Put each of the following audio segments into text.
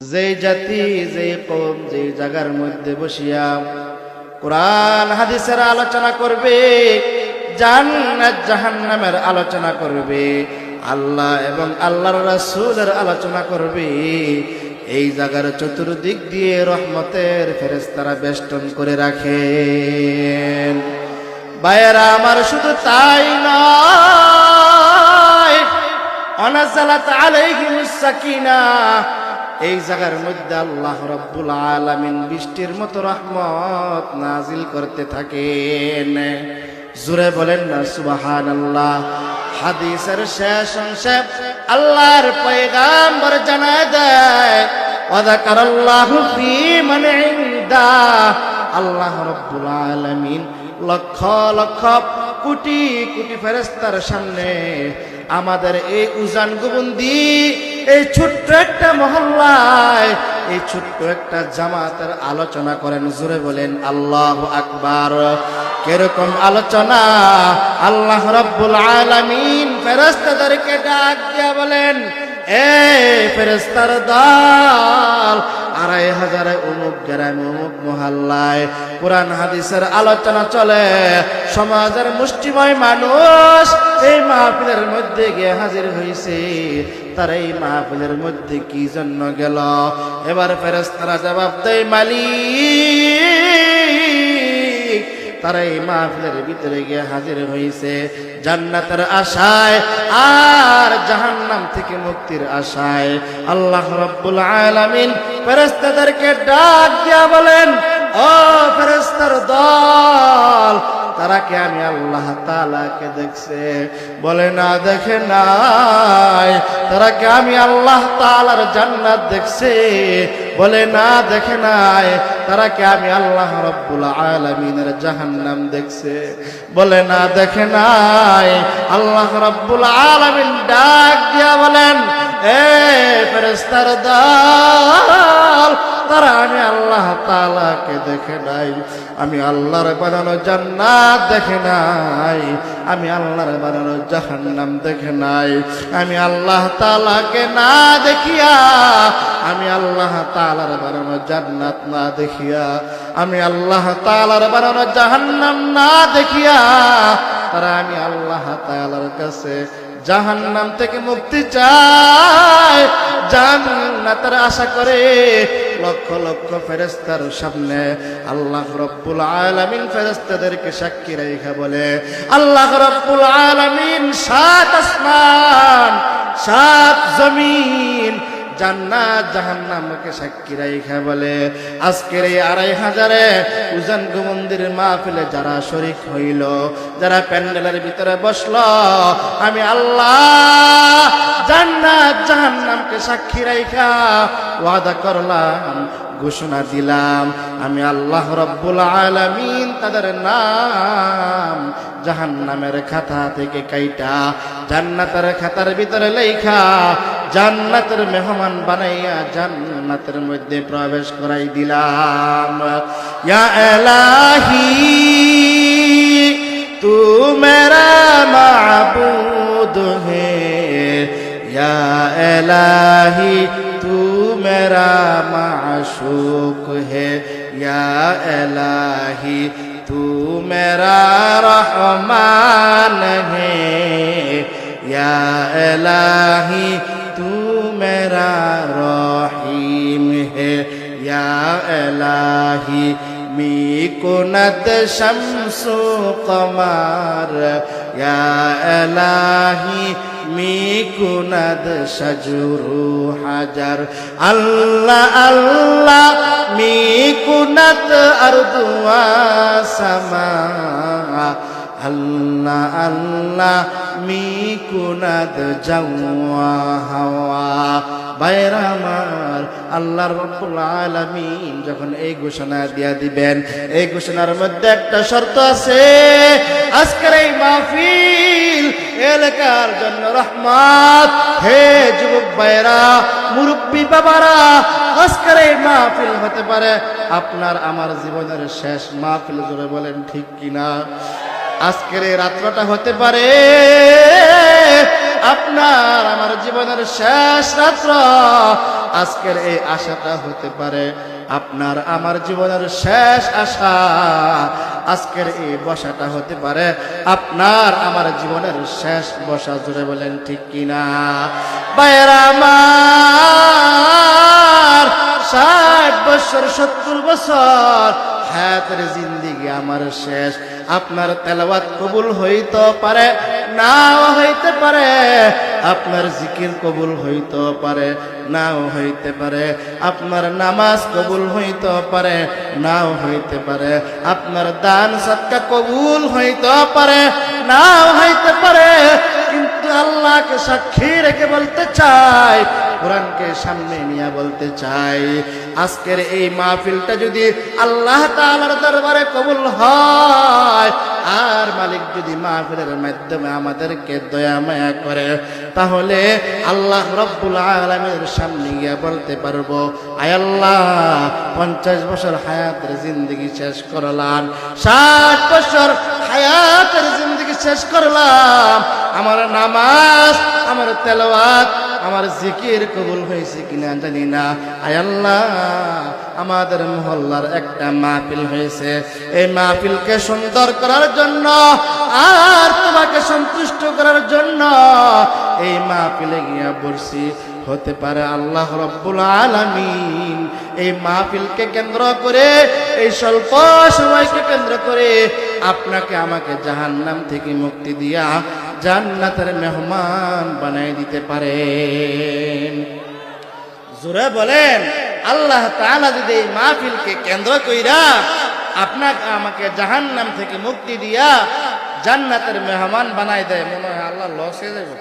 যেই জাতি, যেই কম যেই জায়গার মধ্যে বসিয়া কোরআন, হাদিসের আলোচনা করবে, জান্নাত, জাহান্নামের আলোচনা করবে, আল্লাহ এবং আল্লাহর রাসূলের আলোচনা করবে, এই জায়গার চতুর্দিক দিয়ে রহমতের ফেরেশতারা বেষ্টন করে রাখেন। বায়েরা আমার শুধু তাই নয়, অনাজালাত আলাইহিমুস সাকিনা এই জায়গার মধ্যে আল্লাহ রাব্বুল আলামিন বৃষ্টির মতো রহমত নাজিল করতে থাকেন। জুরে বলেন না সুবাহান আল্লাহ হাদিসের শেষ অংশে আল্লাহর পয়গাম্বর জানা দেয় ওয়াদাকারাল্লাহু ফী মান ইনদা। আল্লাহ রাব্বুল আলামিন লক্ষ লক্ষ কোটি কোটি ফেরেস্তার সামনে আমাদের এই উজান গুবন্দি এই ছোট্ট একটা মহল্লায়, এই ছোট্ট একটা জামাতের আলোচনা করেন জুড়ে বলেন, আল্লাহ আকবার। কেরকম আলোচনা? আল্লাহ রব্বুল আলামিন ফেরস্তাদেরকে ডাক দিয়া বলেন এ ফেরেস্তার দল আড়াই হাজারে অমুক গ্রামে অমুক মহল্লায় কোরআন হাদিসের আলোচনা চলে। সমাজের মুষ্টিময় মানুষ এই মাহফিলের মধ্যে গিয়ে হাজির হয়েছে তার এই মাহফিলের মধ্যে কি জন্য গেল? এবার ফেরেস্তারা জবাব দেয়, মালিক! তারা এই মাহফিলের ভিতরে গিয়ে হাজির হয়েছে জান্নাতের আশায় আর জাহান্নাম থেকে মুক্তির আশায়। আল্লাহ রাব্বুল আলামিন ফেরেশতাদেরকে ডাক দিয়া বলেন, ও ফেরেশতার দল তারা কে আমি আল্লাহ তালাকে দেখছে? বলে, না, দেখে নাই। তারা কে আমি আল্লাহ তালার জান্নাত দেখছে? বলে, না, দেখে নাই। তারা কে আমি আল্লাহ রব্বুল আলমিনের জাহান্নাম দেখছে? বলে, না, দেখে নাই। আল্লাহ রব্বুল আলমিন ডাক দিয়া বলেন, এ ফেরেস্তার দল তারা আমি আল্লাহ তালাকে দেখে নাই। আমি আল্লাহর বানানো জান্নাত দেখে নাই। আমি আল্লাহর বানানো জাহান্নাম দেখে নাই। আমি আল্লাহ তালাকে না দেখিয়া, আমি আল্লাহ তালার বানানো জান্নাত না দেখিয়া, আমি আল্লাহ তালার বানানো জাহান্নাম না দেখিয়া, তারা আমি আল্লাহ তালার কাছে জাহান্নাম থেকে মুক্তি চায়। জান্নাতের আশা করে লক্ষ লক্ষ ফেরেস্তার সামনে আল্লাহ রব্বুল আলামিন ফেরেস্তাদেরকে সাক্ষী রেখা বলে, আল্লাহ রব্বুল আলামিন সাত আসমান, সাত জমিন জান্নাত জাহান্নামকে সাক্ষী রাইখা বলে। আজকের এই আড়াই হাজারে উজান মন্দিরের মাহফিলে যারা শরিক হইল, যারা প্যান্ডেলের ভিতরে বসল, আমি আল্লাহ জান্নাত জাহান্নামকে সাক্ষী রাইখা ওয়াদা করলাম, ঘোষণা দিলাম। আমি আল্লাহ রব্বুল আলামিন তাদের নাম জাহান্নামের খাতা থেকে কাইটা, জান্নাতের খাতার ভিতরে লেখা জান্নাতের মেহমান বানাইয়া জান্নাতের মধ্যে প্রবেশ করাই দিলাম। ইয়া এলাহি, তু মেরা মাবুদ হে। ইয়া এলাহি, তু মেরা মাশুক হে। ইয়া এলাহি, তু মেরা রহমান হে। ইয়া এলাহি मेरा रहीम है या इलाही میکنت شمس و قمر یا الهی میکند شجر و حجر الله الله میکند ارض و سما الله الله মি কুনাদ জাওয়া হাওয়া। বাইরা আমার আল্লাহর রব্বুল আলামিন যখন এই ঘোষণা দিয়া দিবেন, এই ঘোষণার মধ্যে একটা শর্ত আছে। আজকের এই মাহফিল এলাকার জন্য রহমত। হে যুবক ভাইরা মুরব্বী বাবারা, আজকের এই মাহফিল হতে পারে আপনার আমার জীবনের শেষ মাহফিল জুড়ে বলেন ঠিক কিনা? আজকের এই রাত্রটা হতে পারে আপনার আমার জীবনের শেষ রাত্র। আজকের এই আশাটা হতে পারে আপনার আমার জীবনের শেষ আশা। আজকের এই বসাটা হতে পারে আপনার আমার জীবনের শেষ বসা। জুড়ে বলেন ঠিক কিনা? বাইরা আমার ষাট বছর, সত্তর বছর। হায়াতের জিন্দিগি আমার শেষ। আপনার তেলাওয়াত কবুল হইতে পারে, নাও হইতে পারে। আপনার জিকির কবুল হইতে পারে, নাও হইতে পারে। আপনার নামাজ কবুল হইতে পারে, নাও হইতে পারে। আপনার দান সৎকা কবুল হইতে পারে, নাও হইতে পারে। কিন্তু আল্লাহকে সাক্ষী রেখে বলতে চাই কোরআনকে সামনে নিয়ে বলতে চাই, আজকের এই মাহফিলটা যদি আল্লাহ তাআলার দরবারে কবুল হয়, আর মালিক যদি মাহফিলের মাধ্যমে আমাদেরকে দয়া মায়া করে, তাহলে আল্লাহ রব্বুল আলমের সামনে গিয়ে বলতে পারব, আয় আল্লাহ, পঞ্চাশ বছর হায়াতের জিন্দগি শেষ করলাম, ষাট বছর হায়াতের জিন্দগি শেষ করলাম, আমার নামাজ, আমার তেলাওয়াত আমার জিকির কবুল হয়েছে কিনা জানি না। আয় আল্লাহ, আমাদের মহল্লার একটা মাহফিল হয়েছে। এই মাহফিলকে সুন্দর করার জন্য আর তোমাকে সন্তুষ্ট করার জন্য এই মাহফিলে গিয়া বলছি হতে পারে আল্লাহ রব্বুল আলামিন। এই মাহফিলকে কেন্দ্র করে, এই স্বল্প সময়কে কেন্দ্র করে আপনাকে আমাকে জাহান্নাম থেকে মুক্তি দিয়া জান্নাতের মেহমান বানাই দিতে পারে জোরে বলেন, আল্লাহ তাআলা যদি এই মাহফিলকে কেন্দ্র কইরা আপনাকে আমাকে জাহান্নাম থেকে মুক্তি দিয়া জান্নাতের মেহমান বানাই দেয়, মনে হয় আল্লাহ লস হয়ে যাবে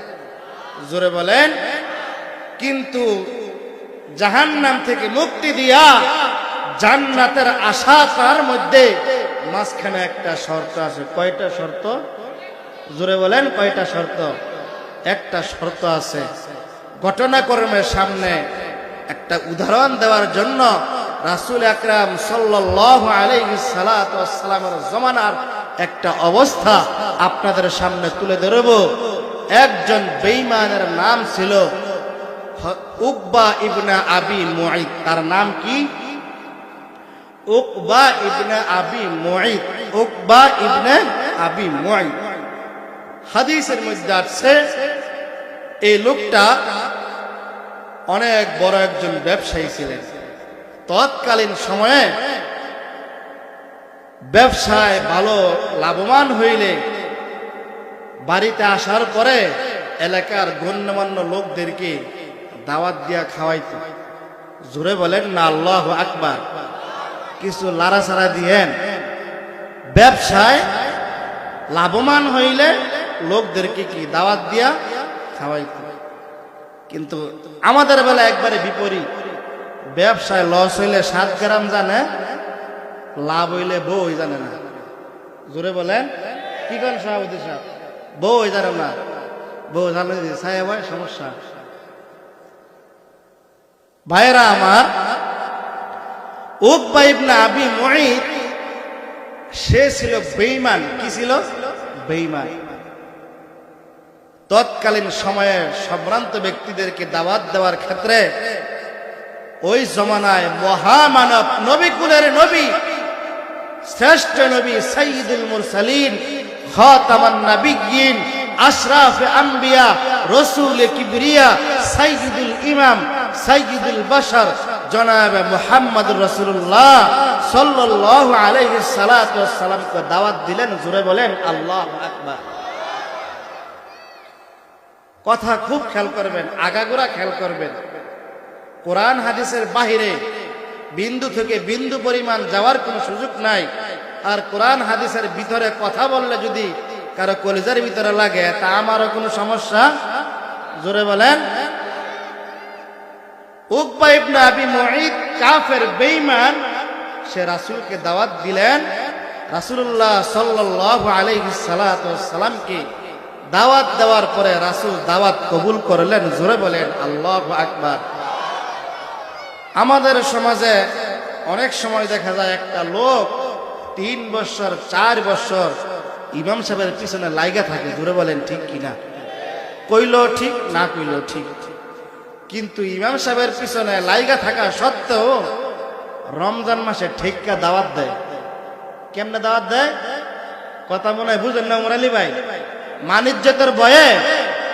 জোরে বলেন কিন্তু জাহান্নাম থেকে মুক্তি দিয়া জান্নাতের আশা তার মধ্যে মাঝখানে একটা শর্ত আছে। কয়টা শর্ত? জোরে বলেন, কয়টা শর্ত? একটা শর্ত আছে, ঘটনাক্রমের সামনে একটা উদাহরণ দেওয়ার জন্য রাসুল আকরাম আলাইসালামের জমানার একটা অবস্থা আপনাদের সামনে তুলে ধরব। একজন বেইমানের নাম ছিল উকবা ইবনা আবি মুঈদ তার নাম কি? উকবা ইবনে আবি মুঈদ উকবা ইবনে আবি মুঈদ হাদিসের মধ্যে আছে, এই লোকটা অনেক বড় একজন ব্যবসায়ী ছিলেন। তৎকালীন সময়ে ব্যবসায় ভালো লাভবান হইলে বাড়িতে আসার পরে এলাকার গণ্যমান্য লোকদেরকে দাওয়াত দিয়া খাওয়াইত। জোরে বলেন না, আল্লাহ আকবার। কিছু লাড়াছাড়া দিয়েন। ব্যবসায় লাভবান হইলে লোকদেরকে কি দাওয়াত দিয়া খাওয়াইত? কিন্তু আমাদের বেলা একবারে বিপরীত। ব্যবসায় লস হইলে সাত গ্রাম জানে, লাভ হইলে বই জানে না। জোরে বলেন, কি করেন সভাপতি সাহেব? বই জানে না। বউ জানে সাহেব হয়, সমস্যা। ভাইরা আমার আবি সে ছিল বেঈমান। কি ছিল? বেঈমান। তৎকালীন সময়ে সম্ভ্রান্ত ব্যক্তিদেরকে দাওয়াত দেওয়ার ক্ষেত্রে ওই জমানায় মহামানব নবী, কুলের নবী, শ্রেষ্ঠ নবী সাইয়্যিদুল মুরসালিন, খাতামান নাবিয়্যিন, আশরাফ আম্বিয়া, রসুল কিবরিয়া, সাইয়্যিদুল ইমাম সাইয়্যিদুল বাশার জনাব মুহাম্মদ রাসূলুল্লাহ সাল্লাল্লাহু আলাইহি সাল্লাতু ওয়াসসালামকে দাওয়াত দিলেন, জোরে বলেন, আল্লাহু আকবার। কথা খুব খেয়াল করবেন, আগাগোড়া খেয়াল করবেন। কোরআন হাদিসের বাহিরে বিন্দু থেকে বিন্দু পরিমাণ যাওয়ার কোনো সুযোগ নাই। আর কোরআন হাদিসের ভিতরে কথা বললে যদি কারও কলেজের ভিতরে লাগে, তা আমারও কোনো সমস্যা। জোরে বলেন কাফের সে রাসূলকে দাওয়াত দিলেন। দাওয়াত দেওয়ার পরে রাসূল দাওয়াত কবুল করলেন, জোরে বলেন আমাদের সমাজে অনেক সময় দেখা যায় একটা লোক তিন বছর, চার বছর ইমাম সাহেবের পিছনে লাইগা থাকে, জোরে বলেন, ঠিক কিনা? কইলো, ঠিক, না কইলো, ঠিক। কিন্তু ইমাম সাহেবের পিছনে লাইগা থাকা সত্ত্বেও রমজান মাসে ঠেক্কা দাওয়াত দেয়। কেমনে দাওয়াত দেয়? কথা মনে হয় বুঝেন না মোরালি ভাই? মানিজ্যতের বয়ে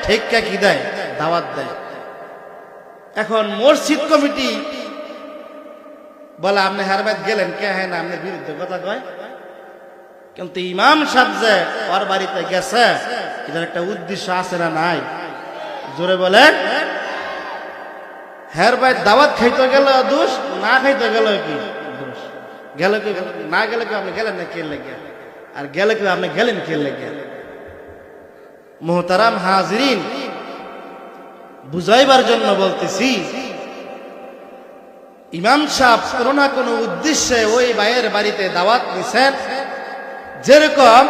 ঠেক্কা কি দেয়? দাওয়াত দেয়। এখন মসজিদ কমিটি বলে, আপনি হারবাদ গেলেন কে? হ্যাঁ না বিরুদ্ধে কথা কয়। কিন্তু ইমাম সাহেব যে ওর বাড়িতে গেছে, এটার একটা উদ্দেশ্য আছে না নাই? জোরে বলেন। হ্যার ভাই দাওয়াত খাইতে গেল দোষ, না খাইতে গেল কি? দোষ। গেল কি? না গেলে কি আপনি গেলেন না কে লেগে আর গেলে কি আপনি গেলেন কে লেগে মোহতারাম হাজরিন, বুঝাইবার জন্য বলতেছি, ইমাম সাহেব কোনো না কোনো উদ্দেশ্যে ওই ভাইয়ের বাড়িতে দাওয়াত নিছেন যেরকম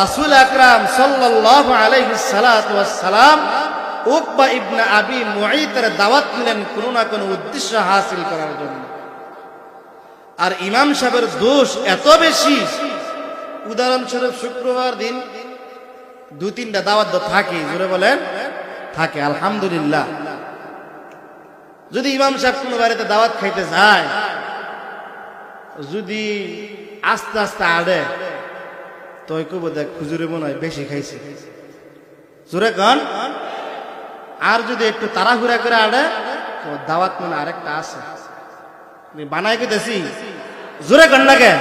রাসুল আকরাম সাল্লাহ আলাইসালাম উকবা ইবনা আবি মুঈতের দাওয়াত নিলেন কোনো না কোনো উদ্দেশ্য হাসিল করার জন্য। আর ইমাম সাহেবের দোষ এত বেশি, উদাহরণস্বরূপ শুক্রবার দিন দু তিনটা দাওয়াত থাকে জুড়ে বলেন, থাকে, আলহামদুলিল্লাহ। যদি ইমাম সাহেব কোনো বাড়িতে দাওয়াত খাইতে যায়, যদি আস্তে আস্তে আড়ে, তো কব দেখ খুজুরে মনে হয় বেশি খাইছে। জোরে কন আর যদি একটু তাড়াহুড়া করে আড়ে, তো দাওয়াত মানে আরেকটা আছে। বানাই কেতেছি জোরে কন না কে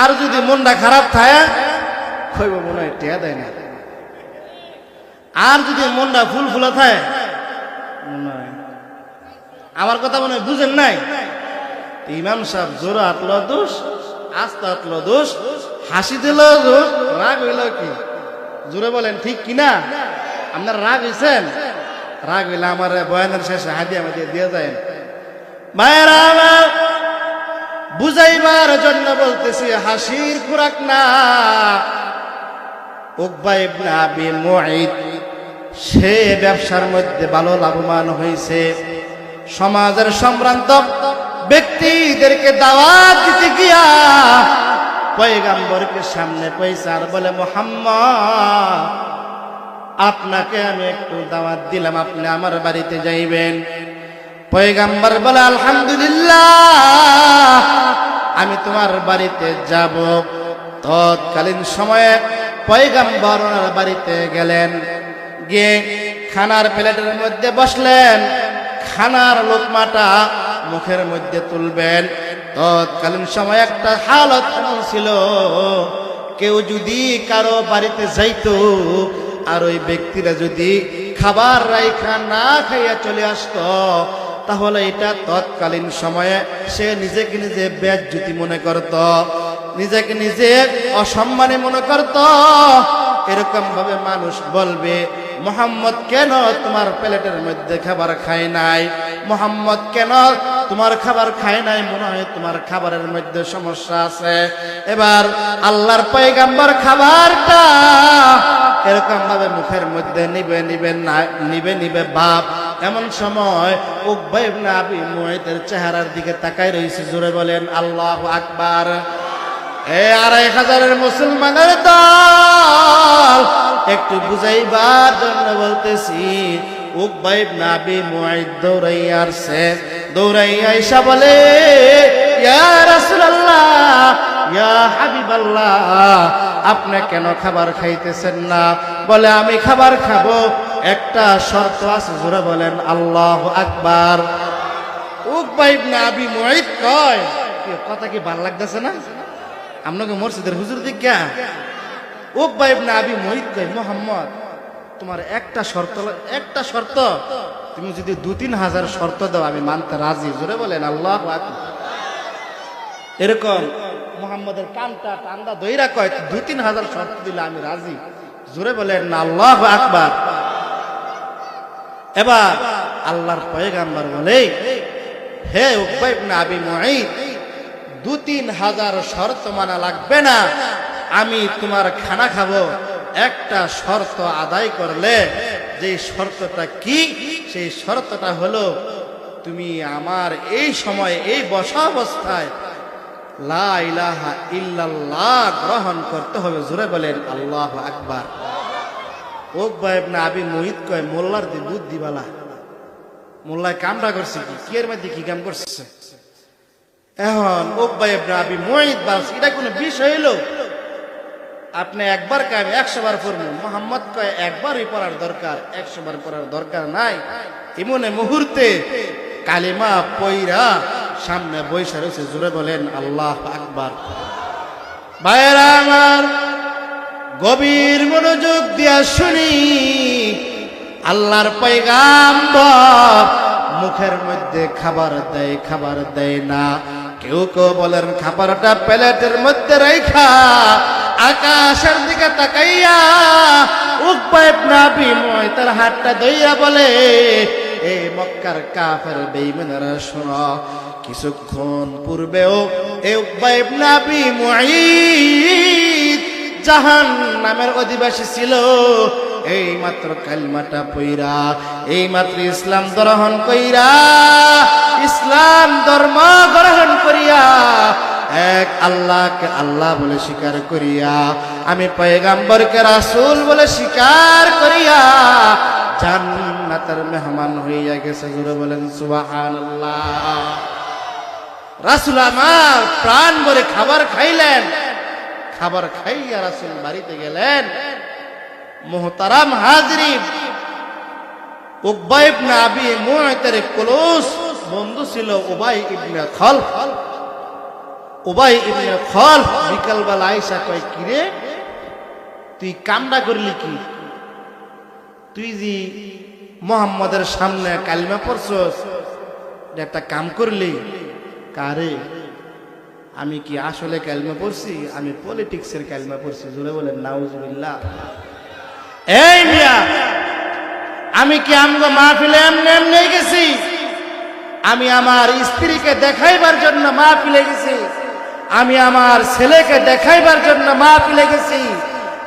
আর যদি মনটা খারাপ থাকে, কইব মনে হয় টিয়া দেয় না। আর যদি মনটা ফুল ফুলা থাকে আমার কথা মনে বুঝেন নাই? ইমাম সাহেব জোরে আটলো দোষ, আস্তে আটলো দোষ, হাসি দিল দোষ, রাগ হইল কি? জোরে বলেন ঠিক কিনা? আপনার রাগ হয়েছেন রাগ হইলে আমার বয়ানের শেষে হাদিয়া মাদিয়া দিয়ে যায় মায়েরা বুঝাইবার জন্য বলতেছি, হাসির খুরাক না। উকবা ইবনে আবি মুঈদ সে ব্যবসার মধ্যে ভালো লাভবান হয়েছে সমাজের সম্ভ্রান্ত ব্যক্তিদেরকে দাওয়াত দিতে গিয়া পয়গাম্বরকে সামনে পয়সার বলে, মোহাম্মদ আপনাকে আমি একটু দাওয়াত দিলাম, আপনি আমার বাড়িতে যাইবেন। পয়গাম্বার বলে, আলহামদুলিল্লাহ, আমি তোমার বাড়িতে যাব। তৎকালীন সময়ে পয়গাম্বর ওনার বাড়িতে গেলেন। গিয়ে খানার প্লেটের মধ্যে বসলেন। খানার লোকমাটা মুখের মধ্যে তুলবেন। তৎকালীন সময় একটা হালত ছিল, কেউ যদি কারও বাড়িতে যাইতো আর ওই ব্যক্তিরা যদি খাবার রাইখা না খাইয়া চলে আসতো, তাহলে এটা তৎকালীন সময়ে সে নিজেকে নিজে বেজ্জুতি মনে করত, নিজেকে নিজে অসম্মানে মনে করত। এরকম ভাবে মানুষ বলবে, মোহাম্মদ, কেন তোমার প্লেটের মধ্যে খাবার খায় নাই? মোহাম্মদ, কেন তোমার খাবার খায় নাই? মনে হয় তোমার খাবারের মধ্যে সমস্যা আছে। এবার আল্লাহর পয়গাম্বর খাবারটা এরকম ভাবে মুখের মধ্যে নিবে নিবে না, নিবে নিবে বাপ। এমন সময় উকবাই ইবনে আবি মুঈদের চেহারার দিকে তাকাই রয়েছে, জোরে বলেন, আল্লাহ আকবার। এ আড়াই হাজারের মুসলমানের দল, একটু বুঝাইবার জন্য বলতেছি উকবাই ইবনে আবি মুঈদ দৌড়াই আসছে। দৌড়াই আইসা বলে, ইয়া রাসূলুল্লাহ, ইয়া হাবিবাল্লাহ আপনি কেন খাবার খাইতেছেন না? বলে, আমি খাবার খাব। একটা শর্ত আছে, জোরে বলেন, আল্লাহ আকবার। কয় কথা কি ভালো লাগতেছে না? আপনাকে হুজুর কয়, মোহাম্মদ, তোমার একটা শর্ত একটা শর্ত। তুমি যদি দু তিন হাজার শর্ত দাও, আমি মানতে রাজি। জোরে বলেন, আল্লাহ আকবার। এরকম মোহাম্মদের কানটা টান্দা দইরা কয় দু তিন হাজার শর্ত দিলে আমি রাজি। জোরে বলেন না আল্লাহ আকবার। এবার আল্লাহর পয়গাম্বার বলে, হে আবি মুঈদ দু তিন হাজার শর্ত মানা লাগবে না। আমি তোমার খানা খাব। একটা শর্ত আদায় করলে যে শর্তটা কি, সেই শর্তটা হলো, তুমি আমার এই সময়, এই বসা অবস্থায় গ্রহণ করতে হবে। জোরে বলেন, আল্লাহ আকবার। ইবনে আবি মুহিত কয়, মোল্লার দি মোল্লায় কামটা করছে কি? মধ্যে কি কাম করছে? এখন আবি মুহিত এটা কোনো বিষয় হইল? আপনি একবার কাম একশো বার পড়ব। মোহাম্মদ কয়, একবারই পড়ার দরকার একশো বার পড়ার দরকার নাই। এমনে মুহূর্তে কালিমা পইরা সামনে বৈশা রয়েছে, জোরে বলেন, আল্লাহ আকবার। ভাইয়েরা আমার গভীর মনোযোগ দিয়া শুনি, আল্লাহর পৈগাম্বর মুখের মধ্যে খাবার দেয় খাবার দেয় না। কেউ কেউ বলেন, খাবারটা প্লেটের মধ্যে রেখা আকাশের দিকে তাকাইয়া উকবাইব নাবি ময় তার হাতটা দইয়া বলে এ মক্কার কাফের বেঈমানেরা শোনো, কিছুক্ষণ পূর্বেও এ জাহান নামের অধিবাসী ছিল। এই মাত্র কালমাটা পইরা, এই মাত্র ইসলাম গ্রহণ কইরা, ইসলাম ধর্ম গ্রহণ করিয়া, এক আল্লাহকে আল্লাহ বলে স্বীকার করিয়া, আমি পয়গাম্বরকে রাসূল বলে স্বীকার করিয়া জান্নাতের মেহমান হইয়া গেছে জুড়ে বলেন, সুবহানাল্লাহ। রাসূল আমার প্রাণ ভরে খাবার খাইলেন। খাবার খাইয়া রাসূল বাড়িতে গেলেন। মোহতারাম হাজরি উকবাই ইবনে আবি মুআতের ক্লোজ বন্ধু ছিল উবাই ইবনে খলফ। উবাই ইবনে খলফ বিকালবেলা আইসা কয়, কিরে, তুই কামটা করলি কি? তুই যে মোহাম্মদের সামনে কালিমা পড়ছস একটা কাম করলি? কারে? আমি কি আসলে কালমা পড়ছি? আমি পলিটিক্সের কালমা পড়ছি, জোরে বলেন, নাউজুবিল্লাহ। এই মিয়া, আমি কি আমগো মাহফিলে এমনি এমনি গেছি? আমি আমার স্ত্রীকে দেখাইবার জন্য মাহফিলে গেছি। আমি আমার ছেলেকে দেখাইবার জন্য মাহফিলে গেছি।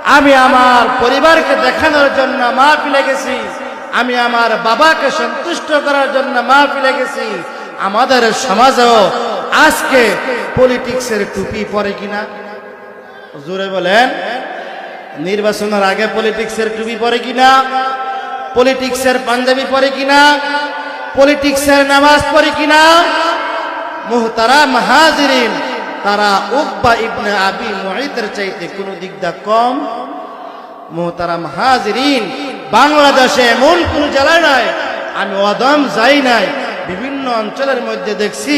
আমি আমার পরিবারকে দেখানোর জন্য মা ফিলে গেছি। আমি আমার বাবাকে সন্তুষ্ট করার জন্য মা ফিলে গেছি। আমাদের সমাজেও আজকে পলিটিক্সের টুপি পরে কিনা? জোরে বলেন। নির্বাচনের আগে পলিটিক্সের টুপি পরে কিনা? পলিটিক্সের পাঞ্জাবি পরে কিনা? পলিটিক্সের নামাজ পরে কিনা? মুহতারা মাহাজিরিন তারা উকবা ইবনে আবি মুঈদের চাইতে কোনো দিকদা কম। মুহতারা মাহাজিরিন বাংলাদেশে এমন কোন জেলা নাই, আমি অদম যাই নাই, বিভিন্ন অঞ্চলের মধ্যে দেখছি,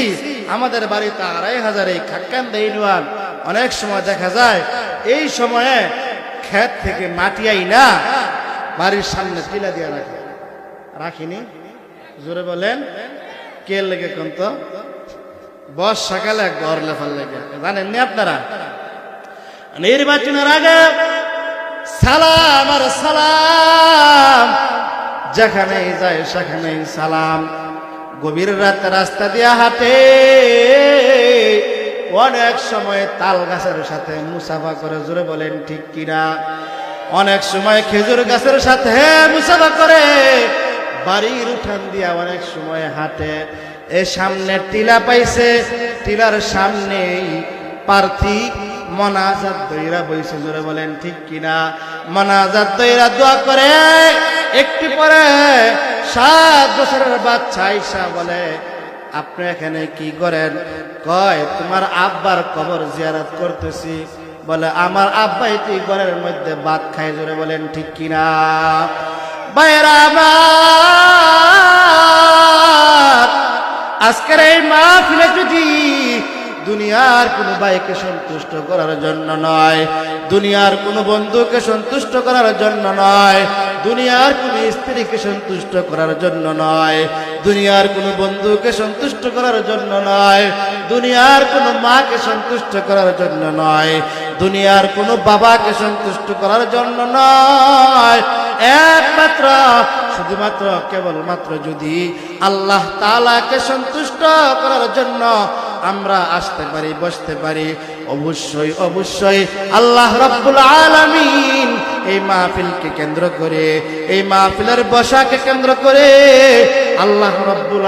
আমাদের বাড়িতে আড়াই হাজার এই খাক্কান দেইনওয়ান, অনেক সময় দেখা যায়, এই সময়ে ক্ষেত থেকে মাটি আই না বাড়ির সামনে টিলা দিয়ে রাখে। রাখিনি? জোরে বলেন, কে লেগে কোন তো? বর্ষাকালে গড় লেফার লেগে জানেন নি আপনারা? নির্বাচনের আগে সালাম আর সালাম, যেখানেই যায় সেখানেই সালাম। গভীর রাত রাস্তা দিয়া হাঁটে, অনেক সময় তাল গাছের সাথে মুসাফা করে, জোরে বলেন, ঠিক কিনা অনেক সময় খেজুর গাছের সাথে মুসাফা করে, বাড়ির উঠান দিয়া অনেক সময় হাঁটে। এ সামনে টিলা পাইছে, টিলার সামনেই প্রার্থী মনাজাত দইরা বইছে, জোরে বলেন ঠিক কিনা? মনাজাত দইরা দোয়া করে, একটু পরে সাত বছরের বাচ্চা আইসা বলে, আপনি এখানে কি করেন? কয়, তোমার আব্বার কবর জিয়ারত করতেছি। বলে, আমার আব্বাই তুই ঘরের মধ্যে ভাত খাই জোরে বলেন ঠিক কিনা? বাইরা আজকের এই মা মাহফিলে যদি দুনিয়ার কোনো ভাইকে সন্তুষ্ট করার জন্য নয়, দুনিয়ার কোনো বন্ধুকে সন্তুষ্ট করার জন্য নয়, দুনিয়ার কোনো স্ত্রীকে সন্তুষ্ট করার জন্য নয়, দুনিয়ার কোনো বন্ধুকে সন্তুষ্ট করার জন্য নয়, দুনিয়ার কোনো মাকে সন্তুষ্ট করার জন্য নয়, দুনিয়ার কোনো বাবাকে সন্তুষ্ট করার জন্য নয়। একমাত্র শুধুমাত্র কেবলমাত্র যদি আল্লাহ তালাকে সন্তুষ্ট করার জন্য আমরা আসতে পারি, বসতে পারি, অবশ্যই অবশ্যই আল্লাহ রব্বুল আলমিন এই মাহফিলকে কেন্দ্র করে, এই মাহফিলের বসাকে কেন্দ্র করে আল্লাহ রব্বুল